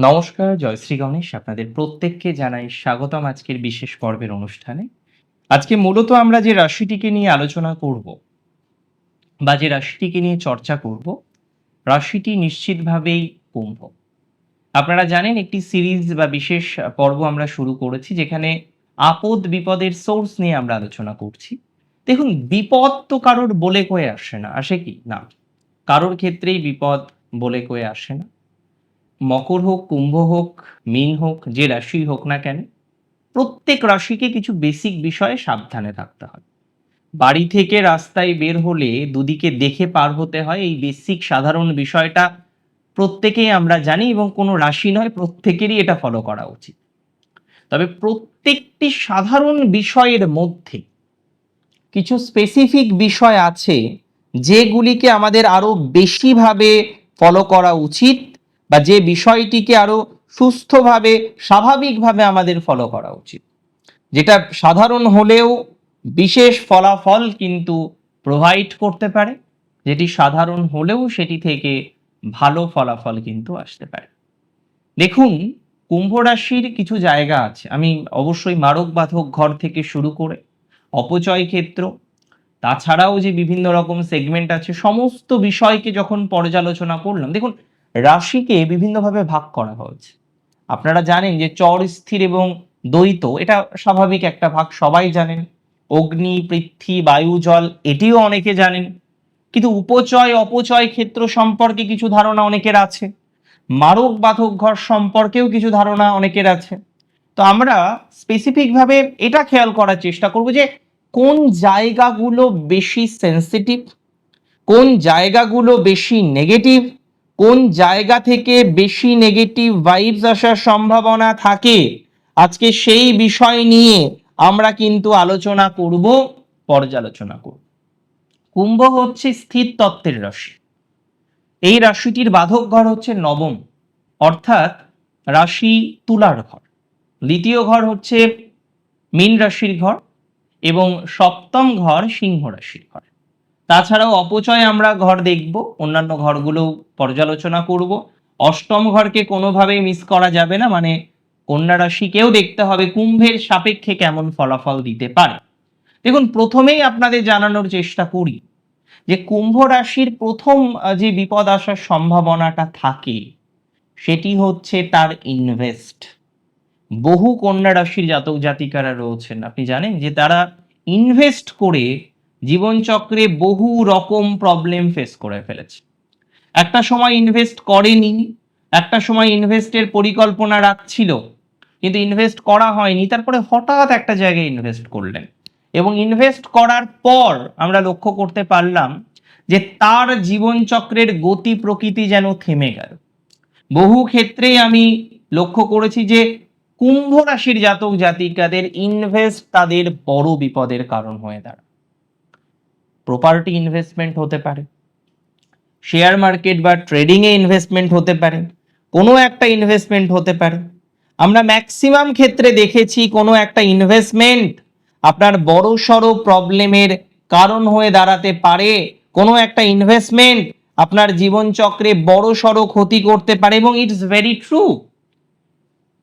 নমস্কার জয়শ্রী গণেশ। আপনাদের প্রত্যেককে জানাই স্বাগতম আজকের বিশেষ পর্বের অনুষ্ঠানে। আজকে মূলত আমরা যে রাশিটিকে নিয়ে আলোচনা করব বা যে রাশিটিকে নিয়ে চর্চা করব, রাশিটি নিশ্চিতভাবেই কুম্ভ। আপনারা জানেন একটি সিরিজ বা বিশেষ পর্ব আমরা শুরু করেছি, যেখানে আপদ বিপদের সোর্স নিয়ে আমরা আলোচনা করছি। দেখুন, বিপদ তো কারোর বলে কয়ে আসে না, আসে কি? না। কারোর ক্ষেত্রেই বিপদ বলে কয়ে আসে না। মকর হোক, কুম্ভ হোক, মীন হোক, যে রাশি হোক না কেন, প্রত্যেক রাশিকে কিছু বেসিক বিষয়ে সাবধানে থাকতে হয়। বাড়ি থেকে রাস্তায় বের হলে দুদিকে দেখে পার হতে হয়। এই বেসিক সাধারণ বিষয়টা প্রত্যেকেই আমরা জানি এবং কোনো রাশি নয়, প্রত্যেকেরই এটা ফলো করা উচিত। তবে প্রত্যেকটি সাধারণ বিষয়ের মধ্যে কিছু স্পেসিফিক বিষয় আছে যেগুলিকে আমাদের আরও বেশিভাবে ফলো করা উচিত। বা যে বিষয়টিকে আরও সুস্থভাবে, স্বাভাবিকভাবে আমাদের ফলো করা উচিত। যেটা সাধারণ হলেও বিশেষ ফলাফল কিন্তু প্রোভাইড করতে পারে, যেটি সাধারণ হলেও সেটি থেকে ভালো ফলাফল কিন্তু আসতে পারে। দেখুন, কুম্ভ রাশির কিছু জায়গা আছে। আমি অবশ্যই মারক বাধক ঘর থেকে শুরু করে অপচয় ক্ষেত্র, তাছাড়াও যে বিভিন্ন রকম সেগমেন্ট আছে, সমস্ত বিষয়কে যখন পর্যালোচনা করলাম, দেখুন রাশিকে বিভিন্নভাবে ভাগ করা হয়েছে। আপনারা জানেন যে চর স্থির এবং দ্বৈত, এটা স্বাভাবিক একটা ভাগ, সবাই জানেন। অগ্নি, পৃথ্বী, বায়ু, জল, এটিও অনেকে জানেন। কিন্তু উপচয়, অপচয় ক্ষেত্র সম্পর্কে কিছু ধারণা অনেকের আছে। মারক বাধক ঘর সম্পর্কেও কিছু ধারণা অনেকের আছে। তো আমরা স্পেসিফিকভাবে এটা খেয়াল করার চেষ্টা করব যে কোন জায়গাগুলো বেশি সেন্সিটিভ কোন জায়গাগুলো বেশি নেগেটিভ কোন জায়গা থেকে বেশি নেগেটিভ ভাইবস আসার সম্ভাবনা থাকে? আজকে সেই বিষয় নিয়ে আমরা কিন্তু আলোচনা করব, পর্যালোচনা করব। কুম্ভ হচ্ছে স্থির তত্ত্বের রাশি। এই রাশিটির বাধক ঘর হচ্ছে নবম, অর্থাৎ রাশি তুলার ঘর। দ্বিতীয় ঘর হচ্ছে মীন রাশির ঘর এবং সপ্তম ঘর সিংহ রাশির ঘর। তাছাড়াও অপচয় আমরা ঘর দেখব, অন্যান্য ঘরগুলো পর্যালোচনা করব। অষ্টম ঘরকে কোনোভাবেই মিস করা যাবে না মানে কন্যা রাশিকেও দেখতে হবে কুম্ভের সাপেক্ষে কেমন ফলাফল দিতে পারে। দেখুন, প্রথমেই আপনাদের জানানোর চেষ্টা করি যে কুম্ভ রাশির প্রথম যে বিপদ আসার সম্ভাবনাটা থাকে, সেটি হচ্ছে তার ইনভেস্ট বহু কন্যা রাশির জাতক জাতিকারা রয়েছেন, আপনি জানেন যে তারা ইনভেস্ট করে জীবনচক্রে বহু রকম প্রবলেম ফেস করে ফেলেছে। একটা সময় ইনভেস্ট করেনি, একটা সময় ইনভেস্টের পরিকল্পনা রাখছিল, কিন্তু ইনভেস্ট করা হয়নি, তারপরে হঠাৎ একটা জায়গায় ইনভেস্ট করলেন। এবং ইনভেস্ট করার পর আমরা লক্ষ্য করতে পারলাম যে তার জীবনচক্রের গতি প্রকৃতি যেন থেমে গেল। বহু ক্ষেত্রেই আমি লক্ষ্য করেছি যে কুম্ভ রাশির জাতক জাতিকাদের ইনভেস্ট তাদের বড় বিপদের কারণ হয়ে দাঁড়ায়। প্রপার্টি ইনভেস্টমেন্ট হতে পারে। শেয়ার মার্কেট বা ট্রেডিং এ ইনভেস্টমেন্ট হতে পারে। কোনো একটা ইনভেস্টমেন্ট হতে পারে। আমরা ম্যাক্সিমাম ক্ষেত্রে দেখেছি কোনো একটা ইনভেস্টমেন্ট আপনার বড় সড়ো প্রবলেমের কারণ হয়ে দাঁড়াতে পারে। কোনো একটা ইনভেস্টমেন্ট আপনার জীবনচক্রে বড় সড়ো ক্ষতি করতে পারে এবং ইটস ভেরি ট্রু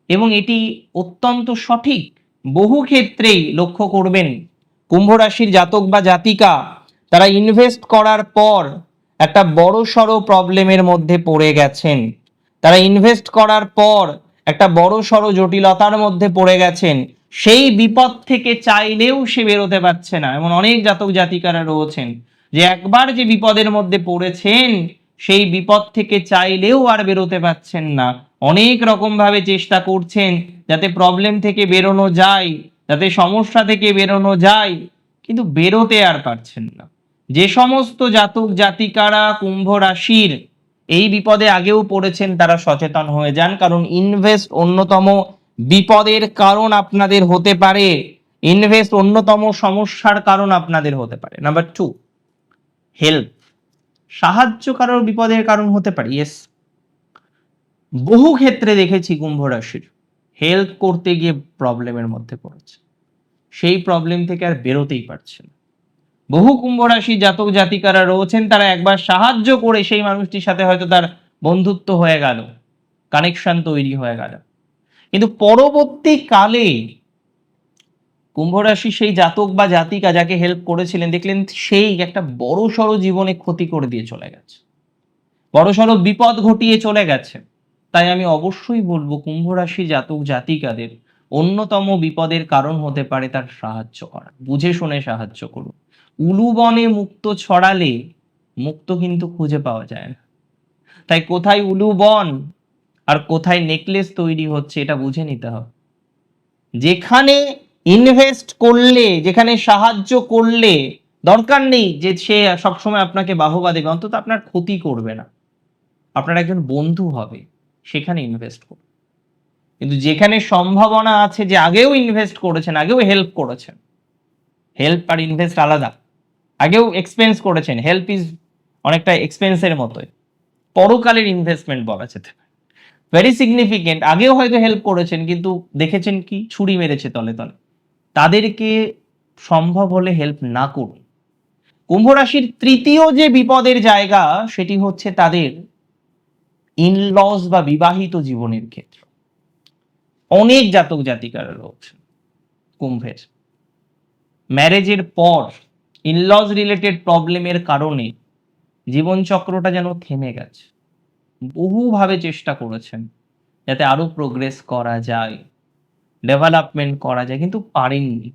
এবং এটি অত্যন্ত সঠিক। বহু ক্ষেত্রেই লক্ষ্য করবেন। কুম্ভ রাশির জাতক বা জাতিকা তারা ইনভেস্ট করার পর একটা বড় সড়ো প্রবলেমের মধ্যে পড়ে গেছেন। তারা ইনভেস্ট করার পর একটা বড় সড়ো জটিলতার মধ্যে পড়ে গেছেন। সেই বিপদ থেকে চাইলেও সে বেরোতে পারছে না। এমন অনেক জাতক জাতিকারা রয়েছেন যে একবার যে বিপদের মধ্যে পড়েছেন, সেই বিপদ থেকে চাইলেও আর বেরোতে পারছেন না। অনেক রকম ভাবে চেষ্টা করছেন যাতে প্রবলেম থেকে বেরোনো যায়, যাতে সমস্যা থেকে বেরোনো যায়, কিন্তু বেরোতে আর পারছেন না। যে সমস্ত জাতক জাতিকারা কুম্ভ রাশির এই বিপদে আগেও পড়েছেন, তারা সচেতন হয়ে যান। কারণ ইনভেস্ট অন্যতম বিপদের কারণ আপনাদের হতে পারে। ইনভেস্ট অন্যতম সমস্যার কারণ আপনাদের হতে পারে। Number two, help. সাহায্য কারোর বিপদের কারণ হতে পারে ইয়েস বহু ক্ষেত্রে দেখেছি কুম্ভ রাশির হেল্প করতে গিয়ে প্রবলেমের মধ্যে পড়েছে। সেই প্রবলেম থেকে আর বেরোতেই পারছে না। বহু কুম্ভ রাশি জাতক জাতিকারা রয়েছেন, তারা একবার সাহায্য করে সেই মানুষটির সাথে হয়তো তার বন্ধুত্ব হয়ে গেল কানেকশন তৈরি হয়ে গেল। কিন্তু পরবর্তীকালে কুম্ভ রাশি সেই জাতক বা জাতিকা যাকে হেল্প করেছিলেন, দেখলেন সেই একটা বড় সড়ো জীবনে ক্ষতি করে দিয়ে চলে গেছে। বড় সড়ো বিপদ ঘটিয়ে চলে গেছে। তাই আমি অবশ্যই বলব কুম্ভ রাশি জাতক জাতিকাদের অন্যতম বিপদের কারণ হতে পারে তার সাহায্য করা। বুঝে শুনে সাহায্য করুন। উলুবনে মুক্ত ছড়ালে মুক্ত কিন্তু খুঁজে পাওয়া যায় না। তাই কোথায় উলুবন আর কোথায় নেকলেস তৈরি হচ্ছে এটা বুঝে নিতে হবে। যেখানে ইনভেস্ট করলে, যেখানে সাহায্য করলে দরকার নেই যে সে সবসময় আপনাকে বাহবা দেবে, অন্তত আপনার ক্ষতি করবে না। আপনার একজন বন্ধু হবে, সেখানে ইনভেস্ট করুন। কিন্তু যেখানে সম্ভাবনা আছে যে আগেও ইনভেস্ট করেছেন, আগেও হেল্প করেছেন। হেল্প আর ইনভেস্ট আলাদা। আগেও এক্সপেন্স করেছেন। হেল্প ইজ অনেকটা এক্সপেন্সের মতোই। পরকালের ইনভেস্টমেন্ট বলা যেতে ভেরি সিগনিফিকেন্ট আগেও হয়তো হেল্প করেছেন, কিন্তু দেখেছেন কি? ছুরি মেরেছে তলে তলে। তাদেরকে সম্ভব হলে হেল্প না করুন। কুম্ভ রাশির তৃতীয় যে বিপদের জায়গা, সেটি হচ্ছে তাদের ইনলস বা বিবাহিত জীবনের ক্ষেত্র। অনেক জাতক জাতিকার রয়েছেন কুম্ভের। ম্যারেজের পর ইনলজ রিলেটেড প্রবলেমের কারণে জীবনচক্রটা যেন থেমে গেছে। বহুভাবে চেষ্টা করেছেন যাতে আরও প্রোগ্রেস করা যায় ডেভেলপমেন্ট করা যায়, কিন্তু পারেননি।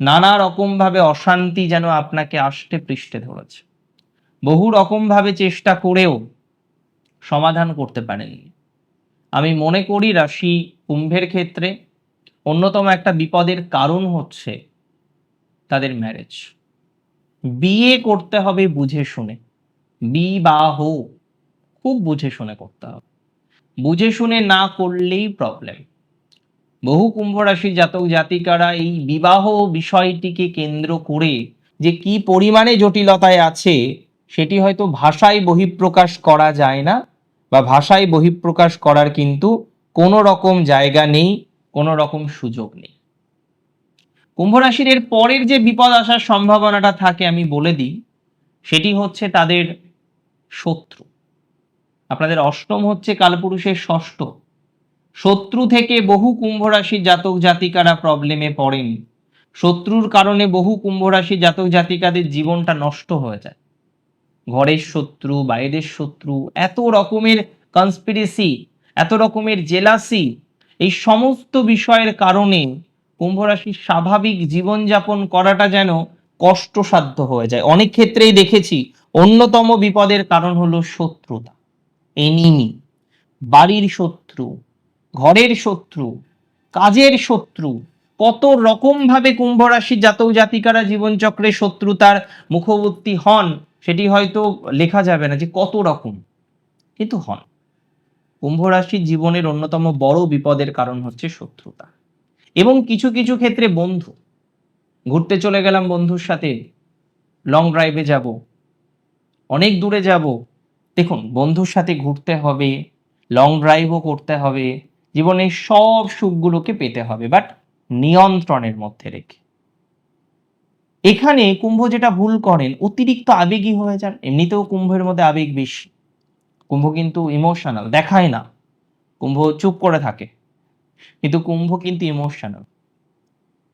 নানা রকমভাবে অশান্তি যেন আপনাকে আষ্টে পৃষ্ঠে ধরেছে। বহু রকমভাবে চেষ্টা করেও সমাধান করতে পারেননি। আমি মনে করি রাশি কুম্ভের ক্ষেত্রে অন্যতম একটা বিপদের কারণ হচ্ছে তাদের ম্যারেজ বিয়ে করতে হবে বুঝে শুনে। বিবাহ খুব বুঝে শুনে করতে হবে। বুঝে শুনে না করলেই প্রবলেম বহু কুম্ভ রাশির জাতক জাতিকারা এই বিবাহ বিষয়টিকে কেন্দ্র করে যে কি পরিমাণে জটিলতায় আছে, সেটি হয়তো ভাষায় বহিঃপ্রকাশ করা যায় না বা ভাষায় বহিঃপ্রকাশ করার কিন্তু কোনো রকম জায়গা নেই কোনো রকম সুযোগ নেই। কুম্ভ রাশির এর পরের যে বিপদ আসার সম্ভাবনাটা থাকে আমি বলে দিই, সেটি হচ্ছে তাদের শত্রু। আপনাদের অষ্টম হচ্ছে কালপুরুষের ষষ্ঠ। শত্রু থেকে বহু কুম্ভ রাশির জাতক জাতিকারা প্রবলেমে পড়েন। শত্রুর কারণে বহু কুম্ভ রাশির জাতক জাতিকাদের জীবনটা নষ্ট হয়ে যায়। ঘরের শত্রু, বাইরের শত্রু, এত রকমের কনস্পিরেসি এত রকমের জেলাসি এই সমস্ত বিষয়ের কারণে কুম্ভ রাশির স্বাভাবিক জীবনযাপন করাটা যেন কষ্টসাধ্য হয়ে যায়। অনেক ক্ষেত্রেই দেখেছি অন্যতম বিপদের কারণ হলো শত্রুতা। এনিমি বাড়ির শত্রু, ঘরের শত্রু, কাজের শত্রু, কত রকম ভাবে কুম্ভ রাশির জাতক জাতিকারা জীবনচক্রে শত্রুতার মুখবর্তী হন, সেটি হয়তো লেখা যাবে না যে কত রকম, কিন্তু হন। কুম্ভ রাশির জীবনের অন্যতম বড় বিপদের কারণ হচ্ছে শত্রুতা। এবং কিছু কিছু ক্ষেত্রে বন্ধু। ঘুরতে চলে গেলাম বন্ধুর সাথে। লং ড্রাইভে যাব। অনেক দূরে যাব। দেখুন, বন্ধুর সাথে ঘুরতে হবে লং ড্রাইভও করতে হবে। জীবনের সব সুখগুলোকে পেতে হবে বাট নিয়ন্ত্রণের মধ্যে রেখে। এখানে কুম্ভ যেটা ভুল করেন, অতিরিক্ত আবেগী হয়ে যান। এমনিতেও কুম্ভের মধ্যে আবেগ বেশি। কুম্ভ কিন্তু ইমোশনাল দেখায় না। কুম্ভ চুপ করে থাকে। কিন্তু কুম্ভ কিন্তু ইমোশনাল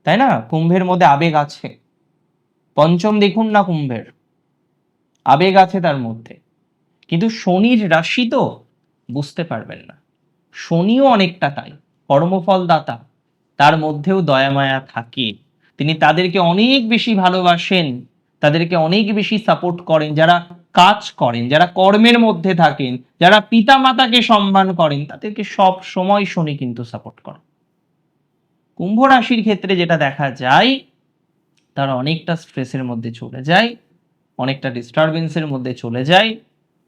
তাই না? কুম্ভের মধ্যে আবেগ আছে। পঞ্চম দেখুন না কুম্ভের। আবেগ আছে তার মধ্যে। কিন্তু শনির রাশি তো বুঝতে পারবেন না। শনিও অনেকটা তাই কর্মফল দাতা তার মধ্যেও দয়ামায়া থাকে। তিনি তাদেরকে অনেক বেশি ভালোবাসেন, তাদেরকে অনেক বেশি সাপোর্ট করেন। যারা কাজ করেন, যারা কর্মের মধ্যে থাকেন, যারা পিতা মাতাকে সম্মান করেন, তাদেরকে সব সময় শনি কিন্তু সাপোর্ট করেন। কুম্ভ রাশির ক্ষেত্রে যেটা দেখা যায়, তারা অনেকটা স্ট্রেসের মধ্যে চলে যায়, অনেকটা ডিস্টারবেন্সের মধ্যে চলে যায়,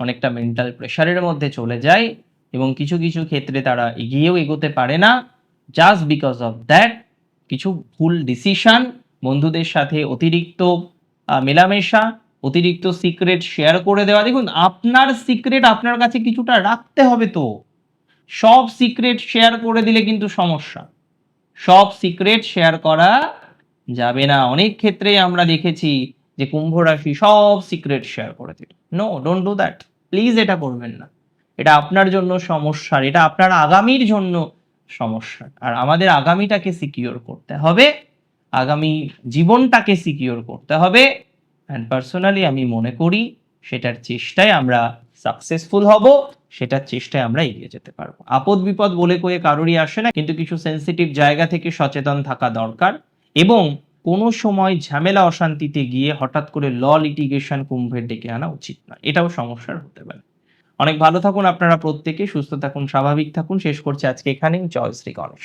অনেকটা মেন্টাল প্রেশারের মধ্যে চলে যায় এবং কিছু কিছু ক্ষেত্রে তারা এগিয়েও এগোতে পারে না। জাস্ট বিকজ অফ দ্যাট কিছু ভুল ডিসিশন বন্ধুদের সাথে অতিরিক্ত মেলামেশা অতিরিক্ত সিক্রেট শেয়ার করে দেওয়া। দেখুন, আপনার সিক্রেট আপনার কাছে কিছুটা রাখতে হবে তো। সব সিক্রেট শেয়ার করে দিলে কিন্তু সমস্যা। সব সিক্রেট শেয়ার করা যাবে না। অনেক ক্ষেত্রে আমরা দেখেছি যে কুম্ভ রাশি সব সিক্রেট শেয়ার করে দিল। No don't do that please এটা করবেন না। এটা আপনার জন্য সমস্যার। এটা আপনার আগামীর জন্য সমস্যা। আর আমাদের আগামীটাকে সিকিওর করতে হবে। আগামী জীবনটাকে সিকিওর করতে হবে। অ্যান্ড পার্সোনালি আমি মনে করি সেটার চেষ্টায় আমরা সাকসেসফুল হব, সেটার চেষ্টায় আমরা এগিয়ে যেতে পারব। আপদ বিপদ বলে কয়ে কারোরই আসে না, কিন্তু কিছু সেন্সিটিভ জায়গা থেকে সচেতন থাকা দরকার এবং কোনো সময় ঝামেলা অশান্তিতে গিয়ে হঠাৎ করে ল লিটিগেশন কুম্ভের ডেকে আনা উচিত না এটাও সমস্যার হতে পারে। অনেক ভালো থাকুন আপনারা প্রত্যেকে, সুস্থ থাকুন, স্বাভাবিক থাকুন। শেষ করছি আজকে এখানেই। জয় শ্রী গণেশ।